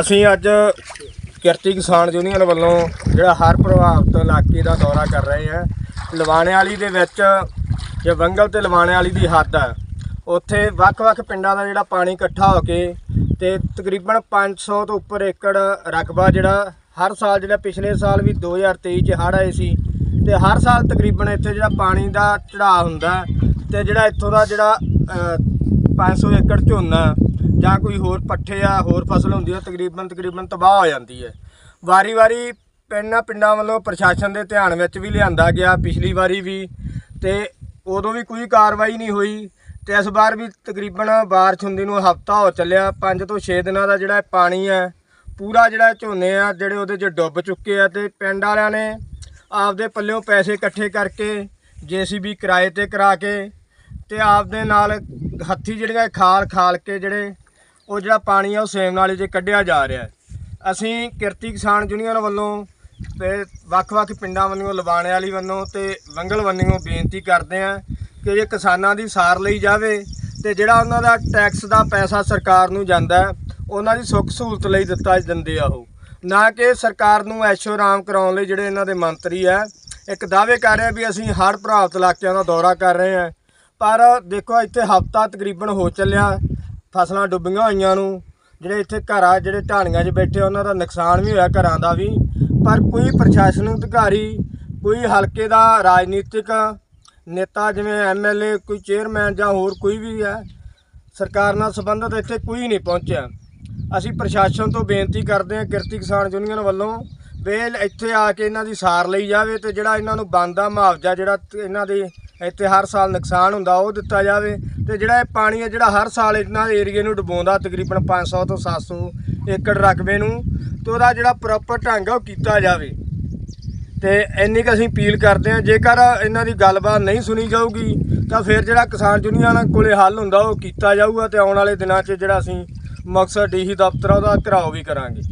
ਅਸੀਂ ਅੱਜ ਕਿਰਤੀ ਕਿਸਾਨ ਯੂਨੀਅਨ ਵੱਲੋਂ ਜਿਹੜਾ ਹਰ ਪ੍ਰਭਾਵਿਤ ਇਲਾਕੇ ਦਾ ਦੌਰਾ ਕਰ ਰਹੇ ਹਾਂ। ਲਵਾਣੇ ਵਾਲੀ ਦੇ ਵਿੱਚ ਜੇ ਵੰਗਲ ਤੇ ਲਵਾਣੇ ਵਾਲੀ ਦੀ ਹੱਦ ਹੈ। ਉੱਥੇ ਵੱਖ-ਵੱਖ ਪਿੰਡਾਂ ਦਾ ਜਿਹੜਾ ਪਾਣੀ ਇਕੱਠਾ ਹੋ ਕੇ ਤੇ ਤਕਰੀਬਨ 500 ਤੋਂ ਉੱਪਰ ਏਕੜ ਰਕਬਾ ਜਿਹੜਾ ਹਰ ਸਾਲ ਜਿਹੜਾ ਪਿਛਲੇ ਸਾਲ ਵੀ 2023 ਚ ਹੜ੍ਹ ਆਏ ਸੀ ਤੇ ਹਰ ਸਾਲ ਤਕਰੀਬਨ ਇੱਥੇ ਜਿਹੜਾ ਪਾਣੀ ਦਾ ਚੜਾਅ ਹੁੰਦਾ ਹੈ ਤੇ ਜਿਹੜਾ ਇੱਥੋਂ ਦਾ ਜਿਹੜਾ ਅਹ, 500 ਏਕੜ ਝੋਨਾ ਜਾਂ ਕੋਈ ਹੋਰ ਪੱਠੇ ਆ, ਹੋਰ ਫਸਲ ਹੁੰਦੀ ਆ, ਤਕਰੀਬਨ ਤਕਰੀਬਨ ਤਬਾਹ ਹੋ ਜਾਂਦੀ ਹੈ। ਵਾਰੀ-ਵਾਰੀ ਪਿੰਡਾਂ ਪਿੰਡਾਂ ਵੱਲੋਂ ਪ੍ਰਸ਼ਾਸਨ ਦੇ ਧਿਆਨ ਵਿੱਚ ਵੀ ਲਿਆਂਦਾ ਗਿਆ, ਪਿਛਲੀ ਵਾਰੀ ਵੀ, ਤੇ ਉਦੋਂ ਵੀ ਕੋਈ ਕਾਰਵਾਈ ਨਹੀਂ ਹੋਈ, ਤੇ ਇਸ ਵਾਰ ਵੀ ਤਕਰੀਬਨ ਬਾਰਿਸ਼ ਹੁੰਦੀ ਨੂੰ ਹਫਤਾ ਹੋ ਚੱਲਿਆ 5 ਤੋਂ 6 ਦਿਨਾਂ ਦਾ ਜਿਹੜਾ ਪਾਣੀ ਹੈ, ਪੂਰਾ ਜਿਹੜਾ ਝੋਨੇ ਆ, ਜਿਹੜੇ ਉਹਦੇ 'ਚ ਡੁੱਬ ਚੁੱਕੇ ਆ, ਤੇ ਪਿੰਡ ਵਾਲਿਆਂ ਨੇ ਆਪਦੇ ਪੱਲਿਓਂ ਪੈਸੇ ਇਕੱਠੇ ਕਰਕੇ ਜੀਸੀਬੀ ਕਿਰਾਏ ਤੇ ਕਰਾ ਕੇ, ਤੇ ਆਪਦੇ ਨਾਲ ਹੱਥੀ ਜਿਹੜੀਆਂ ਖਾਲ ਖਾਲ ਕੇ ਜਿਹੜੇ ਉਹ ਜਿਹੜਾ ਪਾਣੀ ਆ ਉਹ ਸੇਮ ਨਾਲੇ 'ਚ ਕੱਢਿਆ ਜਾ ਰਿਹਾ ਅਸੀਂ ਕਿਰਤੀ ਕਿਸਾਨ ਯੂਨੀਅਨ ਵੱਲੋਂ ਤੇ ਵੱਖ-ਵੱਖ ਪਿੰਡਾਂ ਵੱਲੋਂ ਲਵਾਣੇ ਵਾਲੀ ਵੱਲੋਂ ਤੇ ਵੰਗਲ ਵੱਲੋਂ ਬੇਨਤੀ ਕਰਦੇ ਹਾਂ ਕਿ ਜੇ ਕਿਸਾਨਾਂ ਦੀ ਸਾਰ ਲਈ ਜਾਵੇ ਤੇ ਜਿਹੜਾ ਉਹਨਾਂ ਦਾ ਟੈਕਸ ਦਾ ਪੈਸਾ ਸਰਕਾਰ ਨੂੰ ਜਾਂਦਾ ਉਹਨਾਂ ਦੀ ਸੁੱਖ ਸਹੂਲਤ ਲਈ ਦਿੱਤਾ ਦਿੰਦੇ ਆ ਉਹ। ਨਾ ਕਿ ਸਰਕਾਰ ਨੂੰ ਐਸ਼ੋ ਆਰਾਮ ਕਰਾਉਣ ਲਈ ਜਿਹੜੇ ਇਹਨਾਂ ਦੇ ਮੰਤਰੀ ਆ, ਇੱਕ ਦਾਅਵੇ ਕਰ ਰਹੇ ਆ ਵੀ ਅਸੀਂ ਹਰ ਪ੍ਰਭਾਵਿਤ ਇਲਾਕਿਆਂ ਦਾ ਦੌਰਾ ਕਰ ਰਹੇ ਹਾਂ। ਪਰ ਦੇਖੋ, ਇੱਥੇ ਹਫਤਾ ਤਕਰੀਬਨ ਹੋ ਚੱਲਿਆ। ਫਸਲਾਂ ਡੁੱਬੀਆਂ ਹੋਈਆਂ ਨੂੰ, ਜਿਹੜੇ ਇੱਥੇ ਘਰ ਆ ਜਿਹੜੇ ਢਾਣੀਆਂ 'ਚ ਬੈਠੇ ਉਹਨਾਂ ਦਾ ਨੁਕਸਾਨ ਵੀ ਹੋਇਆ ਘਰਾਂ ਦਾ ਵੀ। ਪਰ ਕੋਈ ਪ੍ਰਸ਼ਾਸਨਿਕ ਅਧਿਕਾਰੀ, ਕੋਈ ਹਲਕੇ ਦਾ ਰਾਜਨੀਤਿਕ ਨੇਤਾ, ਜਿਵੇਂ ਐਮਐਲਏ ਕੋਈ ਚੇਅਰਮੈਨ ਜਾਂ ਹੋਰ ਕੋਈ ਵੀ ਹੈ, ਸਰਕਾਰ ਨਾਲ ਸੰਬੰਧਿਤ ਇੱਥੇ ਕੋਈ ਨਹੀਂ ਪਹੁੰਚਿਆ। ਅਸੀਂ ਪ੍ਰਸ਼ਾਸਨ ਤੋਂ ਬੇਨਤੀ ਕਰਦੇ ਹਾਂ, ਕਿਰਤੀ ਕਿਸਾਨ ਯੂਨੀਅਨ ਵੱਲੋਂ ਵੀ ਇੱਥੇ ਆ ਕੇ ਇਹਨਾਂ ਦੀ ਸਾਰ ਲਈ ਜਾਵੇ ਤੇ ਜਿਹੜਾ ਇਹਨਾਂ ਨੂੰ ਬਣਦਾ ਮੁਆਵਜ਼ਾ, ਜਿਹੜਾ ਇਹਨਾਂ ਦੇ ਇੱਥੇ ਹਰ ਸਾਲ ਨੁਕਸਾਨ ਹੁੰਦਾ, ਉਹ ਦਿੱਤਾ ਜਾਵੇ। ਤੇ ਜਿਹੜਾ ਇਹ ਪਾਣੀ ਹੈ, ਜਿਹੜਾ ਹਰ ਸਾਲ ਇਹਨਾਂ ਏਰੀਏ ਨੂੰ ਡੁਬੋਂਦਾ ਤਕਰੀਬਨ 500 ਤੋਂ 700 ਏਕੜ ਰਕਬੇ ਨੂੰ, ਤੇ ਉਹਦਾ ਜਿਹੜਾ ਪ੍ਰੋਪਰ ਢੰਗ ਆ, ਉਹ ਕੀਤਾ ਜਾਵੇ। ਤੇ ਇੰਨੀ ਕੁ ਅਸੀਂ ਅਪੀਲ ਕਰਦੇ ਹਾਂ, ਜੇਕਰ ਇਹਨਾਂ ਦੀ ਗੱਲਬਾਤ ਨਹੀਂ ਸੁਣੀ ਜਾਊਗੀ, ਤਾਂ ਫਿਰ ਜਿਹੜਾ ਕਿਸਾਨ ਯੂਨੀਅਨ ਕੋਲੇ ਹੱਲ ਹੁੰਦਾ, ਉਹ ਕੀਤਾ ਜਾਊਗਾ, ਤੇ ਆਉਣ ਵਾਲੇ ਦਿਨਾਂ 'ਚ ਜਿਹੜਾ ਅਸੀਂ ਮਕਸਦ ਡੀਸੀ ਦਫ਼ਤਰ ਆ, ਉਹਦਾ ਘਿਰਾਓ ਵੀ ਕਰਾਂਗੇ।